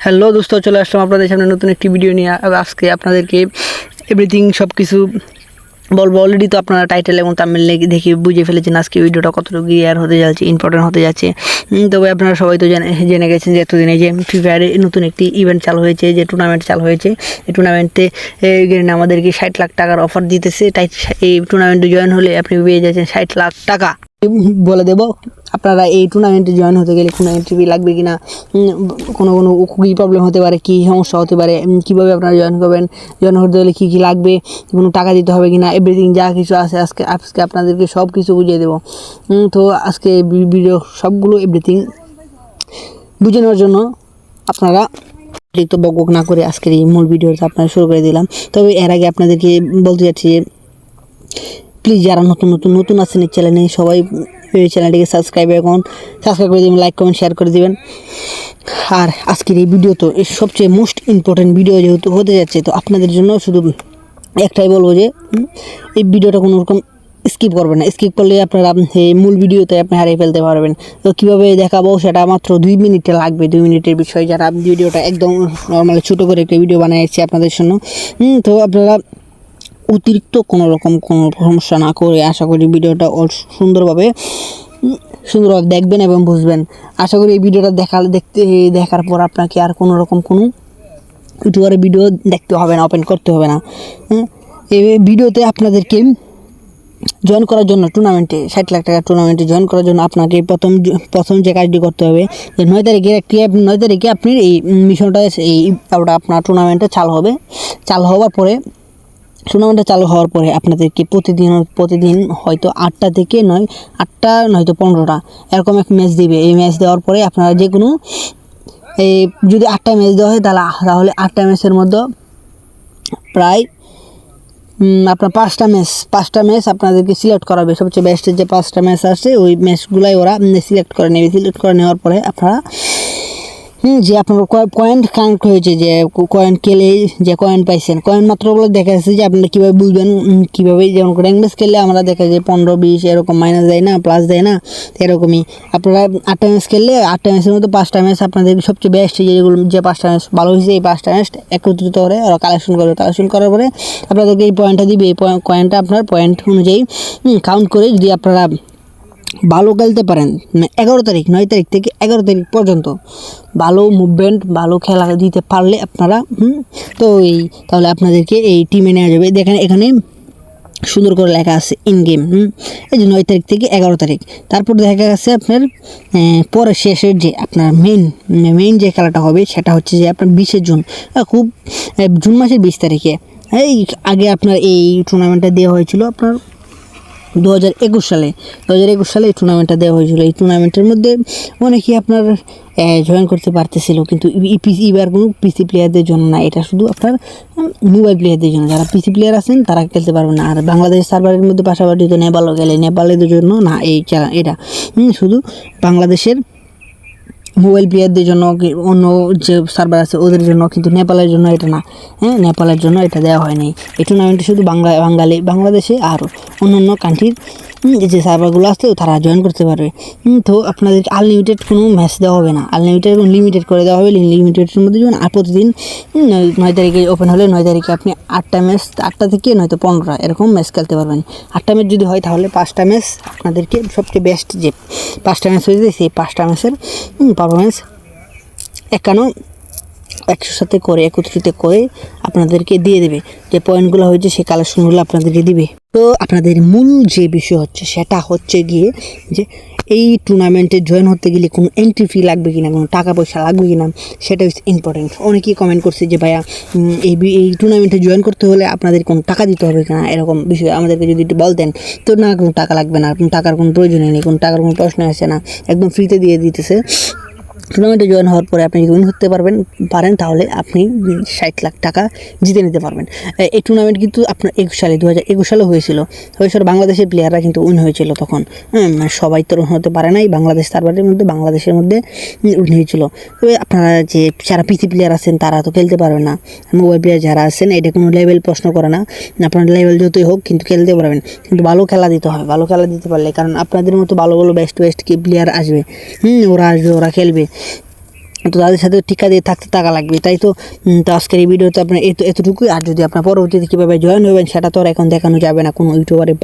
Hello দোস্ত, চলে আসলাম আপনাদের সামনে নতুন একটি ভিডিও নিয়ে। আজকে আপনাদেরকে এভরিথিং সব কিছু বলব। অলরেডি তো আপনারা টাইটেল এবং তামিল দেখে বুঝে ফেলেছেন আজকে ভিডিওটা কতটুকু ইয়ার হতে যাচ্ছে ইম্পর্টেন্ট হতে যাচ্ছে। তবে আপনারা সবাই তো জেনে জেনে গেছেন যে এতদিনে যে ফ্রি ফায়ারে নতুন একটি ইভেন্ট চালু হয়েছে, যে টুর্নামেন্ট চালু হয়েছে। এই টুর্নামেন্টে আমাদেরকে ষাট লাখ টাকার অফার দিতেছে। তাই এই টুর্নামেন্টে জয়েন হলে আপনি পেয়ে যাচ্ছেন ষাট লাখ টাকা। বলে দেব। আপনারা এই টুর্নামেন্টে জয়েন হতে গেলে কোনো এন্ট্রি লাগবে কি না কোনো কোনো কী প্রবলেম হতে পারে, কী সমস্যা হতে পারে কীভাবে আপনারা জয়েন করবেন জয়েন করতে গেলে কী কী লাগবে, কোনো টাকা দিতে হবে কি না এভরিথিং যা কিছু আছে আজকে আজকে আপনাদেরকে সব কিছু বুঝিয়ে দেবো। তো আজকে ভিডিও সবগুলো এভরিথিং বুঝে নেওয়ার জন্য আপনারা অতিরিক্ত বকবক না করে আজকের এই মূল ভিডিওটা আপনারা শুরু করে দিলাম। তবে এর আগে আপনাদেরকে বলতে যাচ্ছি যে প্লিজ যারা নতুন নতুন নতুন আছেন এই চ্যানেলে সবাই এই চ্যানেলটিকে সাবস্ক্রাইব এখন সাবস্ক্রাইব করে দেবেন লাইক কমেন্ট শেয়ার করে দিবেন। আর আজকের এই ভিডিও তো এর সবচেয়ে মোস্ট ইম্পর্টেন্ট ভিডিও যেহেতু হতে যাচ্ছে, তো আপনাদের জন্য শুধু একটাই বলব যে এই ভিডিওটা কোনো রকম স্কিপ করবেন না। স্কিপ করলে আপনারা এই মূল ভিডিওতে আপনি হারিয়ে ফেলতে পারবেন। তো কীভাবে দেখাবো সেটা মাত্র দুই মিনিটে লাগবে। দুই মিনিটের বিষয় যারা ভিডিওটা একদম নর্মালি ছোটো করে একটা ভিডিও বানিয়েছি আপনাদের জন্য। তো আপনারা অতিরিক্ত কোনো রকম কোনো সমস্যা না করে আশা করি ভিডিওটা সুন্দরভাবে সুন্দরভাবে দেখবেন এবং বুঝবেন। আশা করি এই ভিডিওটা দেখা দেখতে দেখার পর আপনাকে আর কোনো রকম কোনো ইউটিউবারের ভিডিও দেখতে হবে না ওপেন করতে হবে না। হ্যাঁ, এই ভিডিওতে আপনাদেরকে জয়েন করার জন্য টুর্নামেন্টে ষাট লাখ টাকা টুর্নামেন্টে জয়েন করার জন্য আপনাকে প্রথম প্রথম যে কাজটি করতে হবে যে নয় তারিখে একটি নয় তারিখে আপনি এই মিশনটা এই ওটা আপনার টুর্নামেন্টে চালু হবে। চালু হওয়ার পরে টুর্নামেন্টটা চালু হওয়ার পরে আপনাদেরকে প্রতিদিন প্রতিদিন হয়তো আটটা থেকে নয়, আটটা নয়তো পনেরোটা এরকম এক ম্যাচ দিবে। এই ম্যাচ দেওয়ার পরে আপনারা যে কোনো এই যদি আটটা ম্যাচ দেওয়া হয়, তাহলে তাহলে আটটা ম্যাচের মধ্যে প্রায় আপনার পাঁচটা ম্যাচ পাঁচটা ম্যাচ আপনাদেরকে সিলেক্ট করাবে। সবচেয়ে বেস্টের যে পাঁচটা ম্যাচ আছে ওই ম্যাচগুলাই ওরা সিলেক্ট করে নেবে। সিলেক্ট করে নেওয়ার পরে আপনারা যে আপনার কয়েন কানেক্ট হয়েছে, যে কয়েন কেলে যে কয়েন পাইছেন কয়েন মাত্র বলে দেখা যাচ্ছে যে আপনারা কীভাবে বুঝবেন কীভাবে যেমন র্যাঙ্ক খেললে আমরা দেখা যায় পনেরো, বিশ এরকম মাইনাস দেয় না প্লাস দেয় না, এরকমই। আপনারা আটটা ম্যাচ খেললে আটটা ম্যাচের মধ্যে পাঁচটা ম্যাচ আপনাদের সবচেয়ে বেস্ট যেগুলো, যে পাঁচটা ম্যাচ ভালো হয়েছে, এই পাঁচটা ম্যাচ একত্রিত করে ওরা কালেকশন করবে। কালেকশন করার পরে আপনাদেরকে এই পয়েন্টটা দিবে, এই কয়েনটা আপনার পয়েন্ট অনুযায়ী কাউন্ট করে যদি আপনারা ভালো খেলতে পারেন মানে এগারো তারিখ নয় তারিখ থেকে এগারো তারিখ পর্যন্ত। ভালো মুভমেন্ট ভালো খেলা দিতে পারলে আপনারা হুম, তো এই তাহলে আপনাদেরকে এই টিমে নেওয়া যাবে। দেখেন এখানে সুন্দর করে লেখা আছে ইন গেম হুম? এই যে নয় তারিখ থেকে এগারো তারিখ। তারপর দেখা গেছে আপনার পরে শেষের যে আপনার মেইন মেইন যে খেলাটা হবে সেটা হচ্ছে যে আপনার বিশে জুন। খুব জুন মাসের বিশ তারিখে। এই আগে আপনার এই টুর্নামেন্টটা দেওয়া হয়েছিল আপনার দু হাজার একুশ সালে দু হাজার একুশ সালে এই টুর্নামেন্টটা দেওয়া হয়েছিল। এই টুর্নামেন্টের মধ্যে অনেকেই আপনার জয়েন করতে পারতেছিল, কিন্তু পিসি এবার কোনো পিসি প্লেয়ারদের জন্য না। এটা শুধু আপনার মোবাইল প্লেয়ারদের জন্য। যারা পিসি প্লেয়ার আছেন, তারা খেলতে পারবে না। আর বাংলাদেশ সার্ভারের মধ্যে পাশাপাশি তো নেপালও গেলে নেপালের জন্য না, এই এটা। শুধু বাংলাদেশের মোবাইল প্লেয়ারদের জন্য অন্য যে সার্ভার আছে, ওদের জন্য কিন্তু নেপালের জন্য এটা না। হ্যাঁ নেপালের জন্য এটা দেওয়া হয়নি। এই টুর্নামেন্টে শুধু বাংলা, বাঙালি, বাংলাদেশে আর অন্য অন্য কান্ট্রির যে সার্ভারগুলো আছে, তারা জয়েন করতে পারবে। তো আপনাদের আনলিমিটেড কোনো ম্যাচ দেওয়া হবে না। আনলিমিটেড লিমিটেড করে দেওয়া হবে। লিমিটেডের মধ্যে যেমন প্রতিদিন নয়- তারিখে ওপেন হলে নয় তারিখে আপনি আটটা ম্যাচ আটটা থেকে নয়তো পনেরোটা এরকম ম্যাচ খেলতে পারবেন। আটটা ম্যাচ যদি হয় তাহলে পাঁচটা ম্যাচ আপনাদেরকে সবচেয়ে বেস্ট যে পাঁচটা ম্যাচ হয়েছে, সেই পাঁচটা ম্যাচের পারফরমেন্স একান্ন সাথে করে, একত্রিত করে আপনাদেরকে দিয়ে দেবে। যে পয়েন্টগুলো হয়েছে, সেই কালেকশনগুলো আপনাদেরকে দিবে। তো আপনাদের মূল যে বিষয় হচ্ছে, সেটা হচ্ছে গিয়ে যে এই টুর্নামেন্টে জয়েন হতে গেলে কোনো এন্ট্রি ফি লাগবে কিনা, কোনো টাকা পয়সা লাগবে কিনা, সেটা হচ্ছে ইম্পর্টেন্ট অনেকেই কমেন্ট করছে যে, ভাইয়া এই এই টুর্নামেন্টে জয়েন করতে হলে আপনাদের কোনো টাকা দিতে হবে কিনা? এরকম বিষয় আমাদেরকে যদি একটু বলতেন, তো না, কোনো টাকা লাগবে না টাকার কোনো প্রয়োজনই নেই, কোনো টাকার কোনো প্রশ্ন আসে না, একদম ফ্রিতে দিয়ে দিতেছে। টুর্নামেন্টে জয়েন হওয়ার পরে আপনি উইন হতে পারবেন, পারেন, তাহলে আপনি ষাট লাখ টাকা জিতে নিতে পারবেন। এই টুর্নামেন্ট কিন্তু আপনার একুশ সালে দু হাজার একুশ সালে হয়েছিল। হয়েছিল, বাংলাদেশের প্লেয়াররা কিন্তু উইন হয়েছিল তখন। মানে সবাই তো উইন হতে পারে নাই, বাংলাদেশ সার্ভারের মধ্যে বাংলাদেশের মধ্যে উইন হয়েছিল। তবে আপনারা যে যারা পিসি প্লেয়ার আছেন, তারা তো খেলতে পারবেন না। মোবাইল প্লেয়ার যারা আছেন, এটা কোনো লেভেল প্রশ্ন করে না। আপনার লেভেল যতই হোক, কিন্তু খেলতে পারবেন। কিন্তু ভালো খেলা দিতে হবে, ভালো খেলা দিতে পারলে, কারণ আপনাদের মতো ভালো ভালো বেস্ট বেস্ট কি প্লেয়ার আসবে। হুম, ওরা আসবে, ওরা খেলবে। তো তাদের সাথে টিকা দিয়ে থাকতে টাকা লাগবে, তাই তো? আজকের এই ভিডিওতে আপনার এত, এতটুকুই, আর যদি আপনার পরবর্তীতে কীভাবে জয়েন হবেন, সেটা তো আর এখন দেখানো যাবে না কোনো ইউটিউবারে